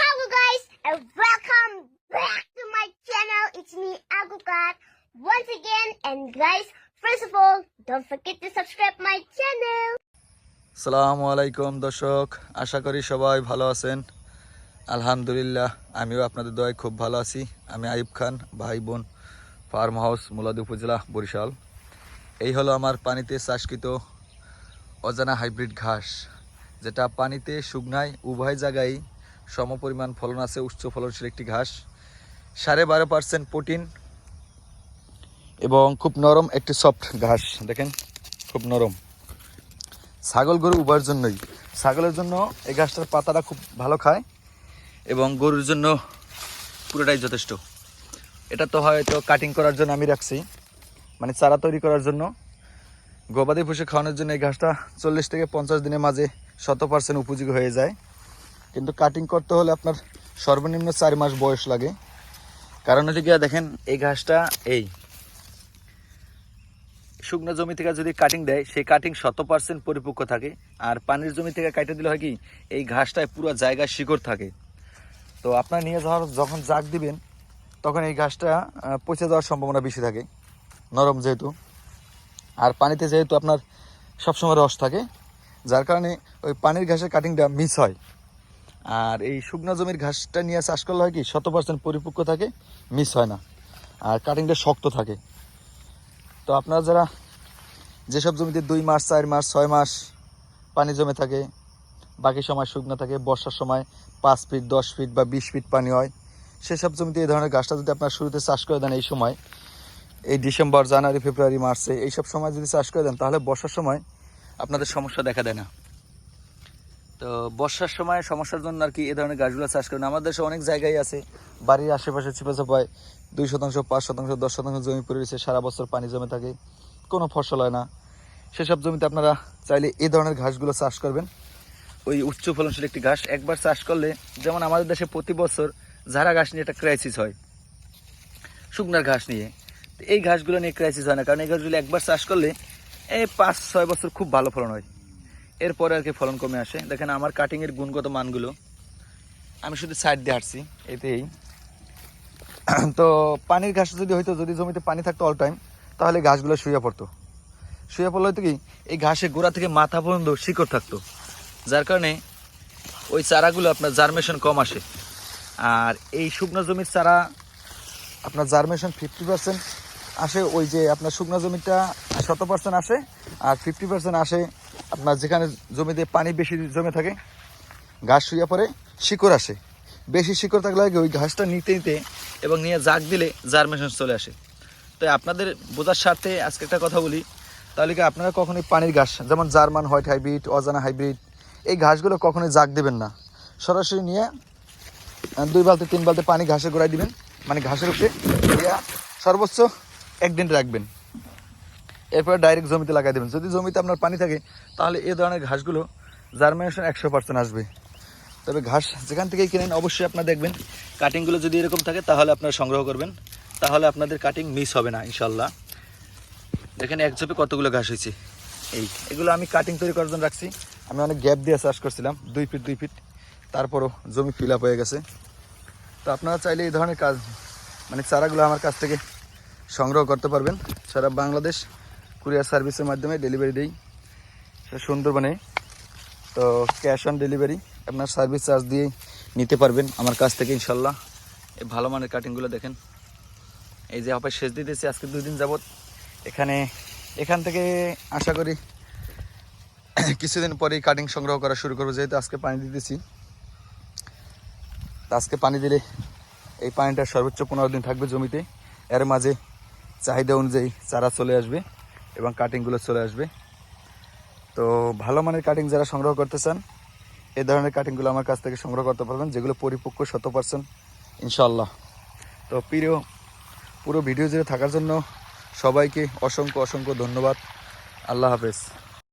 Hello guys, and welcome back to my channel. It's me Agukat once again. And guys, first of all, don't forget to subscribe my channel. সালামু আলাইকুম দর্শক। আশা করি সবাই ভালো আছেন। আলহামদুলিল্লাহ, আমিও আপনাদের দয় খুব ভালো আছি। আমি আইব খান, ভাই বোন, ফার্ম হাউস, মুলাদি উপজেলা, বরিশাল। এই হলো আমার পানিতে চাষকৃত অজানা হাইব্রিড ঘাস, যেটা পানিতে শুকনায় উভয় জায়গায় সমপরিমাণ ফলন আছে, উচ্চ ফলনশীল একটি ঘাস। সাড়ে বারো পার্সেন্ট প্রোটিন এবং খুব নরম একটি সফট ঘাস, দেখেন, খুব নরম। ছাগল গরু উভয়ের জন্যই। ছাগলের জন্য এই ঘাসটার পাতাটা খুব ভালো খায় এবং গরুর জন্য পুরোটাই যথেষ্ট। এটা তো হয়তো কাটিং করার জন্য আমি রাখছি মানে চারা তৈরি করার জন্য। গবাদি পশু খাওয়ানোর জন্য এই ঘাসটা চল্লিশ থেকে পঞ্চাশ দিনের মাঝে শত পার্সেন্ট উপযোগী হয়ে যায়। কিন্তু কাটিং করতে হলে আপনার সর্বনিম্ন চার মাস বয়স লাগে। কারণ হচ্ছে গিয়া দেখেন, এই ঘাসটা এই শুকনো জমি থেকে যদি কাটিং দেয়, সেই কাটিং শত পার্সেন্ট পরিপক্ক থাকে। আর পানির জমি থেকে কাটে দিলে হয় কি, এই ঘাসটায় পুরো জায়গায় শিকড় থাকে। তো আপনার নিয়ে যাওয়ার যখন জাগ দিবেন, তখন এই ঘাসটা পচে যাওয়ার সম্ভাবনা বেশি থাকে, নরম যেহেতু। আর পানিতে যেহেতু আপনার সবসময় রস থাকে, যার কারণে ওই পানির ঘাসের কাটিংটা মিস হয়। আর এই শুকনো জমির ঘাসটা নিয়ে চাষ করলে হয় কি শত পার্সেন্ট পরিপক্ক থাকে, মিস হয় না। আর কাটিংটা শক্ত থাকে। তো আপনারা যারা যেসব জমিতে দুই মাস, চার মাস, ছয় মাস পানি জমে থাকে, বাকি সময় শুকনো থাকে, বর্ষার সময় পাঁচ ফিট দশ ফিট বা বিশ ফিট পানি হয়, সেসব জমিতে এই ধরনের গাছটা যদি আপনার শুরুতে চাষ করে দেন এই সময়, এই ডিসেম্বর, জানুয়ারি, ফেব্রুয়ারি, মার্চে, এইসব সময় যদি চাষ করে দেন, তাহলে বর্ষার সময় আপনাদের সমস্যা দেখা দেয় না। তো বর্ষার সময় সমস্যার জন্য আর কি এ ধরনের গাছগুলো চাষ করেন আমাদের দেশে অনেক জায়গায় আছে। বাড়ির আশেপাশে চিপে চাপায় দুই শতাংশ, পাঁচ শতাংশ, দশ শতাংশ জমি পড়ে রয়েছে। সারা বছর পানি জমে থাকে। কোনো ফসল হয় না। সেসব জমিতে আপনারা চাইলে এই ধরনের ঘাসগুলো চাষ করবেন। ওই উচ্চ ফলনশীল একটি ঘাস একবার চাষ করলে, যেমন আমাদের দেশে প্রতি বছর ঝাড়া ঘাস নিয়ে একটা ক্রাইসিস হয়। শুকনার ঘাস নিয়ে। এই ঘাসগুলো নিয়ে ক্রাইসিস হয় না। কারণ এই ঘাসগুলো একবার চাষ করলে, এই পাঁচ, ছয় বছর খুব ভালো ফলন হয়। এরপরে আর কি ফলন কমে আসে। দেখেন আমার কাটিংয়ের গুণগত মানগুলো। আমি শুধু সাইড দিয়ে হাঁটছি, এতেই। তো পানির ঘাস যদি হইতো, যদি জমিতে পানি থাকতো অল টাইম তাহলে ঘাসগুলো শুয়ে পড়তো। শুয়ে পড়লে হয়তো কি, এই ঘাসে গোড়া থেকে মাথা পর্যন্ত শিকড় থাকতো। যার কারণে ওই চারাগুলো আপনার জার্মেশন কম আসে। আর এই শুকনো জমির চারা আপনার জার্মেশন ফিফটি পার্সেন্ট আসে, ওই যে আপনার শুকনো জমিটা শত পার্সেন্ট আসে আর ফিফটি পার্সেন্ট আসে আপনার যেখানে জমিতে পানি বেশি জমে থাকে, ঘাস শুয়ে পরে শিকড় আসে। বেশি শিকড় থাকলে আগে ওই ঘাসটা নিতে নিতে এবং নিয়ে জাগ দিলে জার্মেশন চলে আসে। তো আপনাদের বোঝার স্বার্থে আজকে একটা কথা বলি, তাহলে কি আপনারা কখনোই পানির ঘাস, যেমন জার্মান হোয়াইট হাইব্রিড, অজানা হাইব্রিড, এই ঘাসগুলো কখনোই জাগ দেবেন না। সরাসরি নিয়ে দুই বালতি, তিন বালতি পানি ঘাসে গোড়ায় দিবেন। মানে ঘাসের উপরে সর্বোচ্চ একদিন রাখবেন। এরপরে ডাইরেক্ট জমিতে লাগাই দেবেন। যদি জমিতে আপনার পানি থাকে, তাহলে এই ধরনের ঘাসগুলো জার্মিনেশন একশো পার্সেন্ট আসবে। তবে ঘাস যেখান থেকেই কিনেন, অবশ্যই আপনার দেখবেন কাটিংগুলো যদি এরকম থাকে, তাহলে আপনারা সংগ্রহ করবেন। তাহলে আপনাদের কাটিং মিস হবে না ইনশাল্লাহ দেখেন, এক ঝোপে কতগুলো ঘাস হয়েছে। এই, এগুলো আমি কাটিং তৈরি করার জন্য রাখছি। আমি অনেক গ্যাপ দিয়ে চাষ করছিলাম, দুই ফিট দুই ফিট তারপরও জমি ফিল আপ হয়ে গেছে। তো আপনারা চাইলে এই ধরনের কাজ মানে চারাগুলো আমার কাছ থেকে সংগ্রহ করতে পারবেন। সারা বাংলাদেশ কুরিয়ার সার্ভিসের মাধ্যমে ডেলিভারি দেই। সুন্দরবনে। তো ক্যাশ অন ডেলিভারি আপনার সার্ভিস চার্জ দিয়ে নিতে পারবেন। আমার কাছ থেকে ইনশাল্লাহ এই ভালো মানের কাটিংগুলো দেখেন। এই যে আপনার শেষ দিতেছি আজকে দুই দিন যাবত এখানে, এখান থেকে আশা করি কিছুদিন পরেই কাটিং সংগ্রহ করা শুরু করব, যেহেতু আজকে পানি দিতেছি আজকে পানি দিলে এই পানিটা সর্বোচ্চ পনেরো দিন থাকবে জমিতে। এর মাঝে চাহিদা অনুযায়ী চারা চলে আসবে এবং কাটিংগুলো চলে আসবে। তো ভালো মানের কাটিং যারা সংগ্রহ করতে চান এ ধরনের কাটিংগুলো আমার কাছ থেকে সংগ্রহ করতে পারবেন, যেগুলো পরিপক্ক শত পার্সেন্ট ইনশাল্লাহ তো প্রিয়, পুরো ভিডিও জুড়ে থাকার জন্য সবাইকে অসংখ্য অসংখ্য ধন্যবাদ। আল্লাহ হাফেজ।